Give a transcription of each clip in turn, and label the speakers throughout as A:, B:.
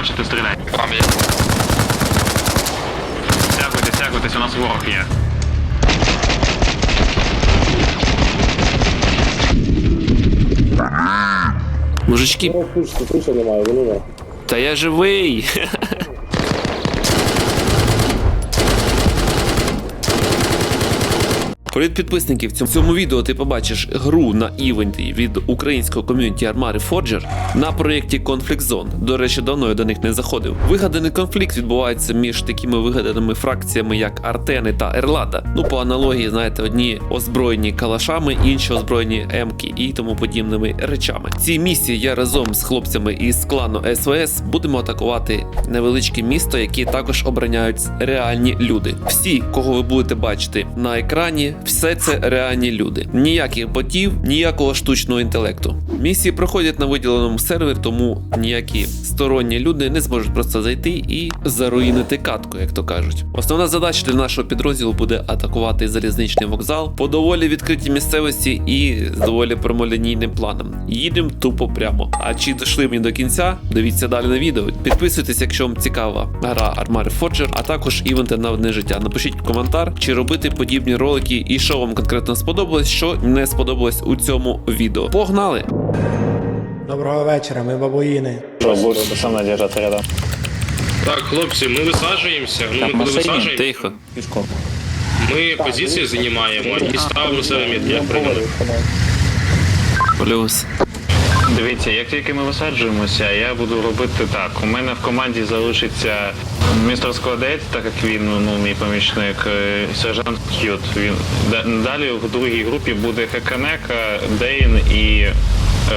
A: бачите, стріляйте.
B: Вам є.
A: Стягуйтесь, стягуйтесь, у нас ворог є.
C: Мужички,
D: Ну, ключ, ключа немає, вони не.
C: та я живий. Привіт підписники! В цьому- цьому відео ти побачиш гру на івенті від українського ком'юніті Armari Forger на проєкті Conflict Zone. До речі, давно я до них не заходив. Вигаданий конфлікт відбувається між такими вигаданими фракціями, як Артени та Ерлада. Ну, по аналогії, знаєте, одні озброєні калашами, інші озброєні емки і тому подібними речами. Ці місії я разом з хлопцями із клану СВС будемо атакувати невеличке місто, яке також обороняють реальні люди. Всі, кого ви будете бачити на екрані, все це реальні люди. Ніяких ботів, ніякого штучного інтелекту. Місії проходять на виділеному сервері, тому ніякі сторонні люди не зможуть просто зайти і заруїнити катку, як то кажуть. Основна задача для нашого підрозділу буде атакувати залізничний вокзал по доволі відкритій місцевості і з доволі прямолінійним планом. Їдемо тупо прямо. А чи дійшли ми до кінця? Дивіться далі на відео. Підписуйтесь, якщо вам цікава гра Armari Forger, а також івенти на одне життя. Напишіть коментар, чи робити подібні ролики, і що вам конкретно сподобалось, що не сподобалось у цьому відео. Погнали!
E: Доброго вечора, ми бабуїни.
F: Что, будешь со мной рядом?
B: Так, хлопці, ми висаджуємося. Ну, ми коли висаджуємося,
C: Тихо.
B: Ми позиції займаємо і ставимо себе метки, як прийняли.
C: Плюс.
A: Дивіться, як тільки ми висаджуємося, я буду робити так. У мене в команді залишиться містер Складець, так як він ну, мій помічник, е, сержант К'ют. Він далі в другій групі буде Хеканека, Дейн і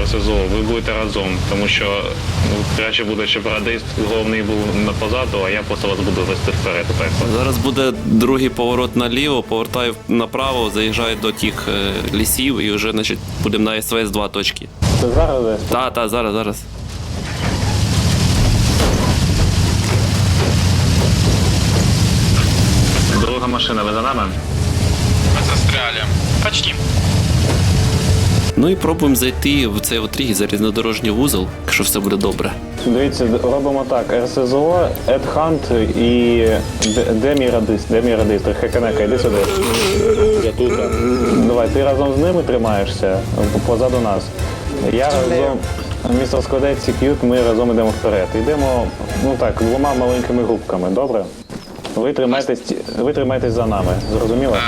A: РСЗО. Ви будете разом, тому що ну, краще буде, щоб радист головний був на позаду, а я просто вас буду вести вперед. Так.
C: Зараз буде другий поворот наліво, повертаю направо, заїжджаю до тих е, лісів і вже значить, будемо на СВС 2 точки.
F: Ти зараз десь?
C: Та, та, зараз, зараз.
A: Друга машина, ви за нами?
B: Застряли. Почти.
C: Ну і пробуємо зайти в цей отрій залізнодорожній вузол, якщо все буде добре.
F: Дивіться, робимо так. РСЗО, Едхант і де мій радист? Де мій радист? Хеканека, іди сюди.
D: Я тут.
F: Давай, ти разом з ними тримаєшся позаду нас. Я разом. Містер Складець і К'ют, ми разом йдемо вперед. Йдемо, ну так, двома маленькими групками, добре? Ви тримайтесь, ви тримайтесь за нами, зрозуміло?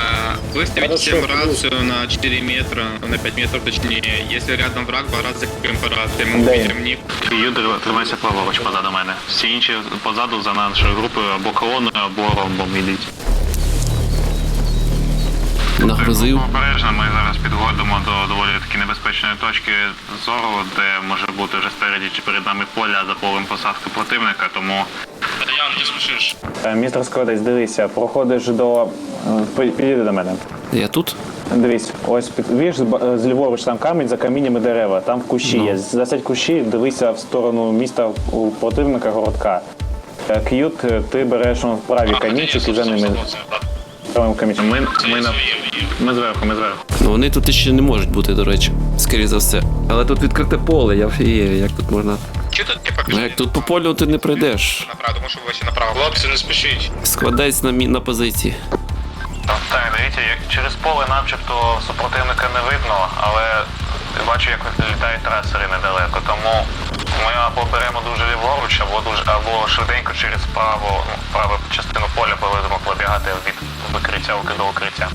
G: Выставить всем рацию на 4 метра, на 5 метров точнее. Если рядом враг, рации купим по. Мы
F: Да.
G: увидим ник.
A: К'ют, тримайся праворуч позаду мене. Всі інші позаду за нашою групою або колоною, або ромбом йдіть.
C: Нагрузив.
A: Обережно ми зараз підходимо до доволі таки небезпечної точки зору, де може бути вже спереді чи перед нами поля за полем посадки противника, тому
B: Ян, не спішиш.
F: Е, Містер Складець, дивися, проходиш до. е, Підійди до мене.
C: Я тут?
F: Дивись, ось під віж з ліворуч там камінь за каміннями дерева, там кущі є. Засядь кущі, дивися в сторону міста у противника городка. Е, К'ют, ти береш в праві камінчик і за ними правим камінчиком.
A: ми, ми, на, ми зверху, ми зверху.
C: Ну вони тут ще не можуть бути, до речі, скоріше за все. Але тут відкрите поле, я фією, як тут можна.
G: Че тут не
C: Ну
G: покажи?
C: як тут по полю ти не прийдеш.
G: Направо, что вы вообще направо.
B: Хлопці, не спішіть.
C: Складець на, мі- на позиції.
A: Так, дивіться, як через поле начебто супротивника не видно, але бачу, як літають трасери недалеко. Тому ми або беремо дуже ліворуч, або дуже або швиденько через праву, ну, праву частину поля полеземо пробігати від викриття до укриття.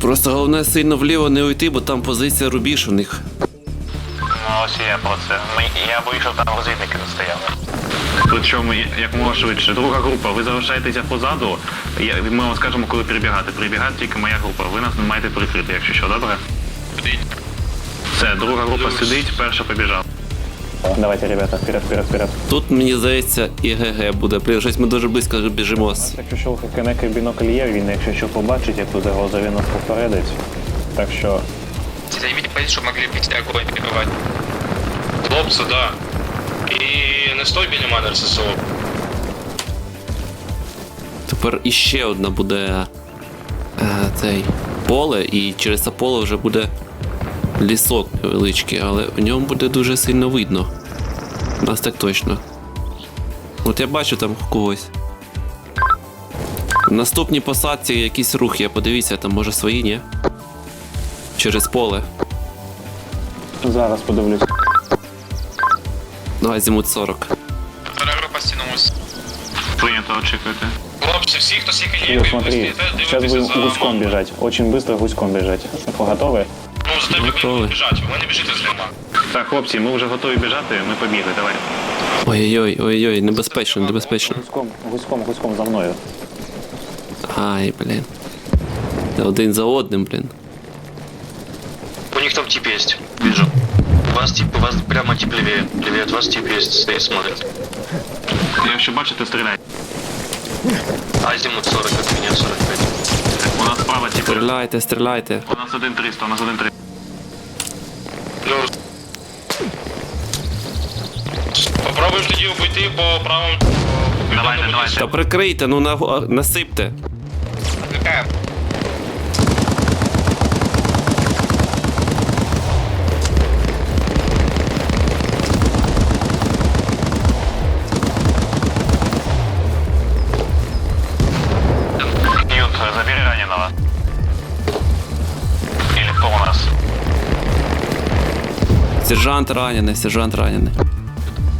C: Просто головне сильно вліво не уйти, бо там позиція рубіж у них.
A: Ось я про це. Я боюсь, що там розвідники не стояли. Причому як можна швидше. Друга група, ви залишаєтеся позаду. Ми вам скажемо, коли перебігати. Перебігати тільки моя група. Ви нас не маєте прикрити, якщо що, добре? Все, друга група сидить, перша побіжала.
F: Давайте, ребята, вперед, вперед, вперед.
C: Тут, мені здається, і ГГ буде. Блін, щось ми дуже близько біжимо.
F: Якщо що у Хеканека бінокль є, він якщо що побачить, як туди гроза, він нас попередить. Так що
G: Займите позицию, чтобы могли вести огонь перебивать.
B: Хлопці, да. І не стой біля мене, РССО.
C: Тепер іще одна буде е, цей поле, і через це поле вже буде лісок невеличкий, але в ньому буде дуже сильно видно. У Нас так точно. От я бачу там когось. В наступній посадці якийсь рух є, подивіться, там може свої, ні? Через поле.
F: Зараз подивлюсь.
C: Ну, азімут 40.
G: Вторая группа стянулась.
A: Прийнято очікувати.
B: Хлопці, всі, хто сіка
F: Киев,
B: є,
F: смотри, сейчас будем гуськом бежать. Очень быстро гуськом бежать. Вы готовы?
B: Ну, за тебе
C: Готовий.
B: будуть біжать, ви не біжите з ними.
A: Так, хлопці, ми вже готові біжати, ми побігли, давай.
C: Ой-ой-ой, ой-ой, небезпечно, небезпечно.
F: Гуськом, гуськом, гуськом за мною.
C: Ай, блін. Один за одним, блін.
H: У них там тип есть. Вижу. У вас тип, у вас прямо тип левее. Левее от вас тип есть, стоит, смотрит.
A: Якщо бачите, стріляйте.
H: Азимут 40 от меня 45.
A: У нас справа типу.
C: Стріляйте, стріляйте.
A: У нас один 300, у нас один 300.
B: Плюс. Попробуємо тоді обійти по правому.
A: Давайте, давайте.
C: Та прикрийте, ну на, насипте. Сержант ранений, сержант ранений.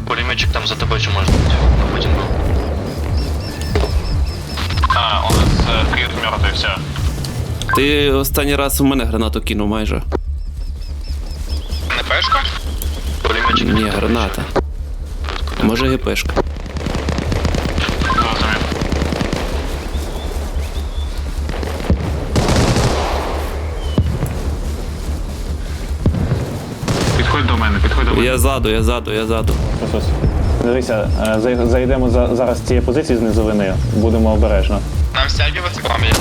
H: Пулеметчик там за тобой еще может быть. Один был.
A: А, у нас Кьют мертвый, все.
C: Ти останній раз у мене гранату кинув майже.
G: НПшка?
H: Пулеметчик.
C: Ні, граната. Може ГПшка. Я ззаду, я ззаду, я ззаду.
F: Ось ось. Дивися, е, зай- зайдемо за, зараз з цієї позиції з низовини. Будемо обережно.
G: Нам стягиваться к вам или?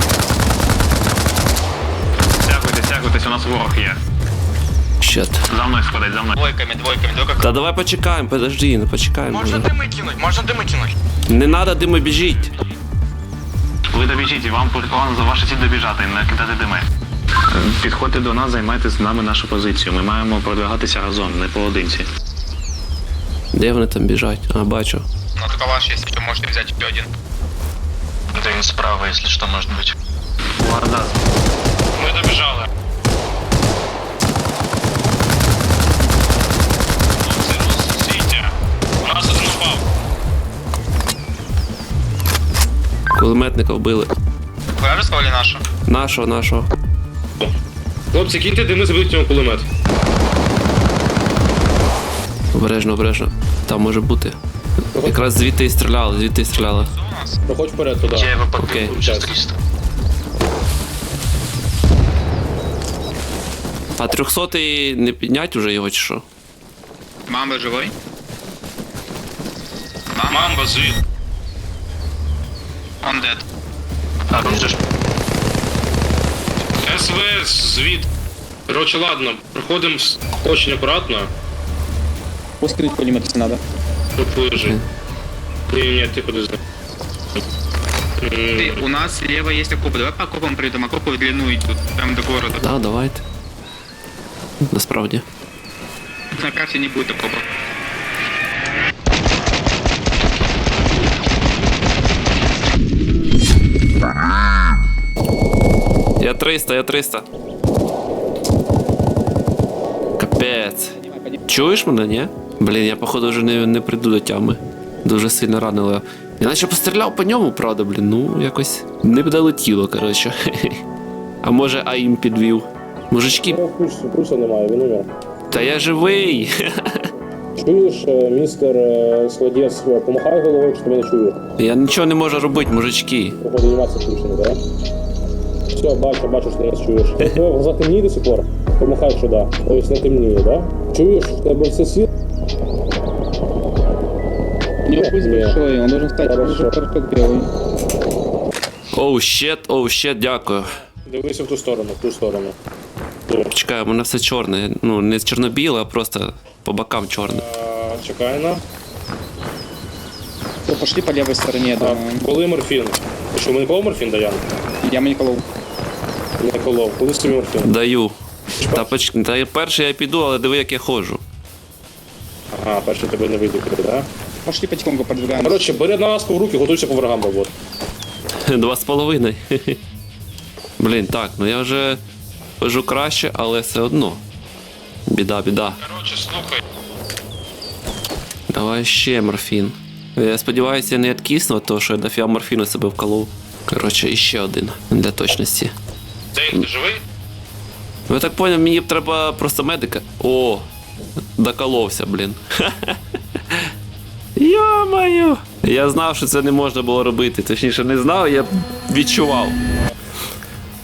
A: Стягуйтесь, стягуйтесь, у нас ворог є.
C: Щет.
A: За мною сходить, за мною.
G: Двойками, двойками, двойка.
C: Та давай почекаємо, подожди, не почекаємо.
G: Можно
C: вже.
G: дымы кинуть, можно дымы кинуть.
C: Не надо дими біжіть.
A: Ви добіжіть, вам план за ваша ціль добіжати, не кидати дими. Підходьте до нас, займайте з нами нашу позицію. Ми маємо продвигатися разом, не поодинці.
C: Де вони там біжать? А, бачу.
G: Ну, только ваш, если что, можете взять еще один.
H: Да и справа, если что, может быть.
A: Ладно.
B: Ми добіжали. Хлопці, ну, стійте. У нас один упав.
C: Кулеметника вбили.
G: Вражеского или нашу?
C: Нашого, нашого.
B: Хлопці, киньте дими, заберіть йому кулемет.
C: Обережно, обережно. Там може бути. Якраз звідти і стріляли, звідти і стріляли.
D: Проходь вперед туди.
H: Я его подбил,
C: Окей.
H: сейчас 300.
C: А 300 не піднять уже його чи що?
G: Мамба живой?
B: Мамба, звід.
G: Он дед.
H: А, ну ждешь.
B: СВС, звід. Короче, ладно, проходимо с- очень аккуратно.
I: Пускать пулемет, если надо.
B: Щоб вижити. Ні, ні, ти подожди. М,
G: Ты, у нас слева есть окопы. Давай по окопам придем. Окопы в длину идут. Прям до города.
C: Так, давайте. Насправді.
G: На карте не будет окопов.
C: Я 300, я 300. Капець. Чуєш мене, ні? Блін, я походу вже не, не прийду до тями. Дуже сильно ранило. Я наче постріляв по ньому, правда, блін. Ну, якось не долетіло, коротше. А може АІМ підвів. Мужички,
D: пульсу немає, він умер.
C: та я живий.
D: Чуєш, е, містер е, Сладєс, помахай головою, чи ти мене чуєш?
C: Я нічого не можу робити, мужички.
D: Походу, анімація включена, так? Все, бачу, бачу, що нас чуєш. Тебе глаза темніє до сих пор? Помахай, що да. Ось не темніє, да? Чуєш, в тебе все сіл?
I: У него пульс большой, он должен стать уже белый.
C: Оу, щет, оу, щет, дякую.
D: Дивися в ту сторону, в ту сторону.
C: Чекай, у мене все чорне. Ну, не чорно-біле, а просто по бокам чорне.
D: А, чекай на.
I: То пошли по левой стороне, да.
D: Коли морфін? Ти що, мені колов морфін, Даян?
I: Я мне колол.
D: Не колов. Коли собі морфін?
C: Даю. Та, поч... Та перший я піду, але диви, як я ходжу.
D: Ага, перше тебе не вийде, так? Да?
I: Пошли потихоньку подвигаемся.
D: Коротше, бери одноразку в руки, готуйся по врагам роботи.
C: Два з половиною. Блін, так, ну я вже хожу краще, але все одно. Біда, біда.
B: Короче, слухай.
C: Давай ще морфін. Я сподіваюся, я не відкисну, то що я дофіга морфіну себе вколов. Коротше, іще один для точності.
B: Дейн, ти живий?
C: Ну, Я так поняв, мені б треба просто медика. О, доколовся, блін. Йо-моє! Я знав, що це не можна було робити. Точніше, не знав, я відчував.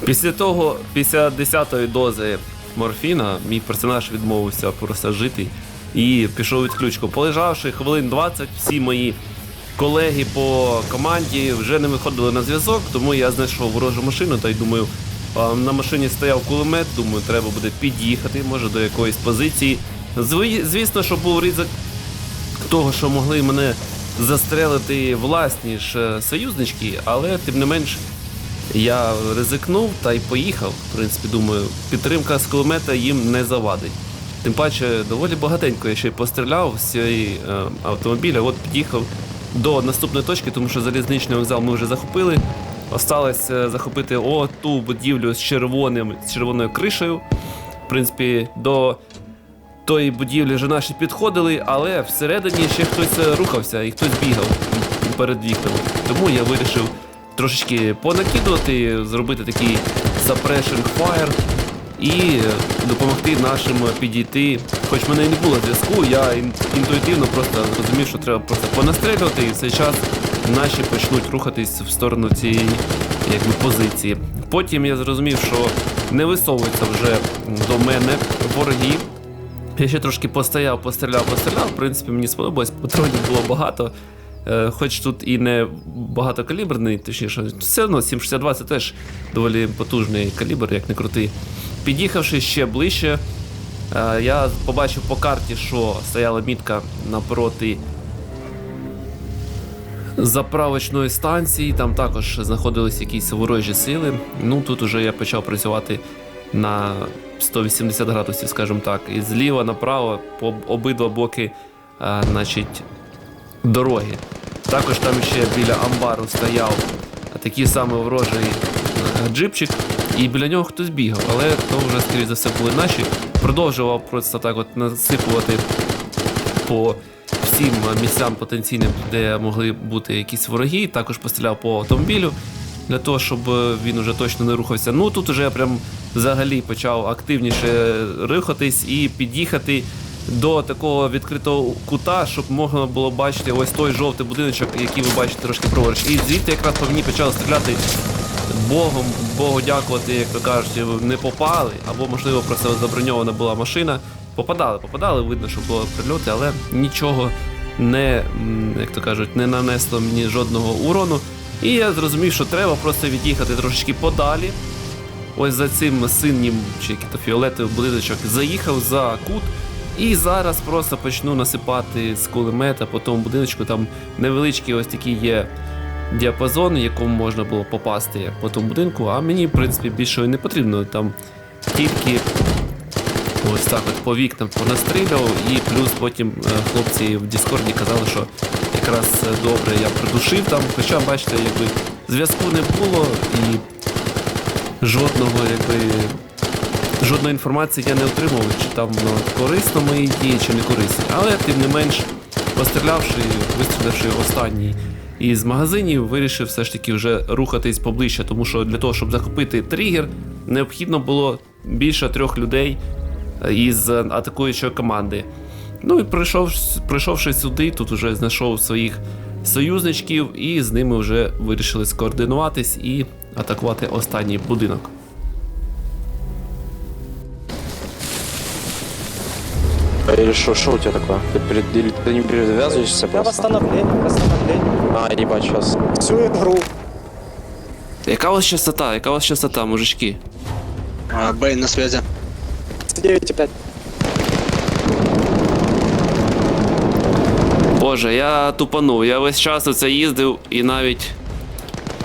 C: Після того, після 10-ї дози морфіна, мій персонаж відмовився просто жити і пішов відключку. Полежавши хвилин 20, всі мої колеги по команді вже не виходили на зв'язок, тому я знайшов ворожу машину та й думаю, на машині стояв кулемет, думаю, треба буде під'їхати, може до якоїсь позиції. Звісно, що був ризик того, що могли мене застрелити власні ж е, союзнички, але тим не менш я ризикнув та й поїхав. В принципі, думаю, підтримка з кулемета їм не завадить. Тим паче, доволі багатенько я ще й постріляв з цієї е, автомобіля. От під'їхав до наступної точки, тому що залізничний вокзал ми вже захопили. Осталось е, захопити о ту будівлю з червоним з червоною кришею. В принципі, до тої будівлі вже наші підходили, але всередині ще хтось е, рухався і хтось бігав перед вікнами. Тому я вирішив трошечки понакидувати, зробити такий suppression fire і е, допомогти нашим підійти. Хоч в мене і не було зв'язку, я інтуїтивно просто розумів, що треба просто понастрелювати, і в цей час наші почнуть рухатись в сторону цієї якби, позиції. Потім я зрозумів, що не висовуються вже до мене вороги. Я ще трошки постояв, постріляв, постріляв. В принципі, мені сподобалось, патронів було багато. Е, Хоч тут і не багатокаліберний, точніше, все одно 7,62 це теж доволі потужний калібр, як не крутий. Під'їхавши ще ближче, е, я побачив по карті, що стояла мітка напроти заправочної станції. Там також знаходились якісь ворожі сили. Ну тут уже я почав працювати на 180 градусів, скажімо так, і зліва направо по обидва боки, а, значить, дороги. Також там ще біля амбару стояв такий самий ворожий е, джипчик, і біля нього хтось бігав, але то вже, скоріше за все, були наші. Продовжував просто так от насипувати по всім місцям потенційним, де могли бути якісь вороги. Також постріляв по автомобілю для того, щоб він уже точно не рухався. Ну тут уже я прям взагалі почав активніше рухатись і під'їхати до такого відкритого кута, щоб можна було бачити ось той жовтий будиночок, який ви бачите трошки праворуч. І звідти якраз по мені почали стріляти. Богом, Богу дякувати, як то кажуть, не попали, або можливо просто заброньована була машина. Попадали, попадали, видно, що були прильоти, але нічого не, як то кажуть, не нанесло мені жодного урону. І я зрозумів, що треба просто від'їхати трошечки подалі. Ось за цим синім чи який-то фіолетовий будиночок заїхав за кут. І зараз просто почну насипати з кулемета по тому будиночку. Там невеличкий ось такий є діапазон, в якому можна було попасти по тому будинку, а мені, в принципі, більше не потрібно. Там тільки ось так от по вікнам понастріляв, і плюс потім е, хлопці в Діскорді казали, що якраз е, добре я придушив там. Хоча, бачите, якби зв'язку не було і жодного, якби. Жодної інформації я не отримав, чи там воно корисно мої дії, чи не корисно. Але тим не менш, пострілявши, вистріливши останній із магазинів, вирішив все ж таки вже рухатись поближче, тому що для того, щоб захопити тригер, необхідно було більше трьох людей із атакуючої команди. Ну і прийшов, прийшовши сюди, тут вже знайшов своїх союзничків, і з ними вже вирішили скоординуватись і атакувати останній будинок.
J: Или что, что у тебя такое? Ты, перед, или ты не перевязываешься
E: Я
J: просто?
E: восстановление, восстановление.
J: А, ебать, сейчас.
E: Всю игру.
C: Яка у вас частота? Яка у вас частота, мужички?
I: А, Бэйн на связи.
E: 9,5.
C: Боже, я тупанув. Я весь час оце їздив і навіть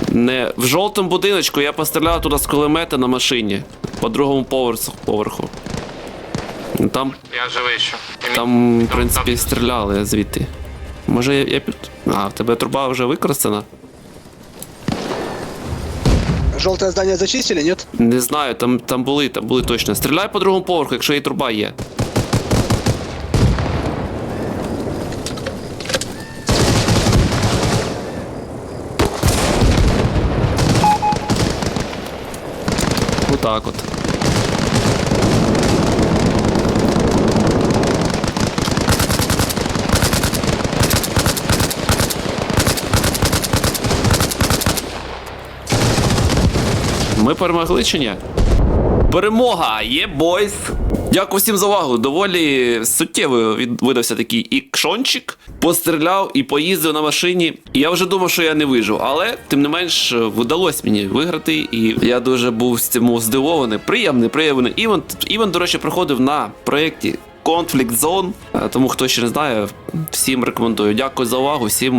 C: не в жовтому будиночку я постріляв туди з кулемета на машині по другому поверху. поверху. Ну, Там,
A: Я живий ще.
C: там, в принципі, стріляли звідти. Може я, я під. А, в тебе труба вже використана?
I: Желтое здание зачистили, нет?
C: Не знаю, там, там були, там були точно. Стріляй по другому поверху, якщо є труба є. Отак от. Ми перемогли чи ні? Перемога! Є бойс! Дякую всім за увагу. Доволі суттєвий від- видався такий ікшончик. Постріляв і поїздив на машині. І я вже думав, що я не вижу, але тим не менш вдалося мені виграти. І я дуже був з цьому здивований. Приємний, приємний івент. Івент, до речі, проходив на проєкті Conflict Zone. Е, Тому хто ще не знає, всім рекомендую. Дякую за увагу. Всім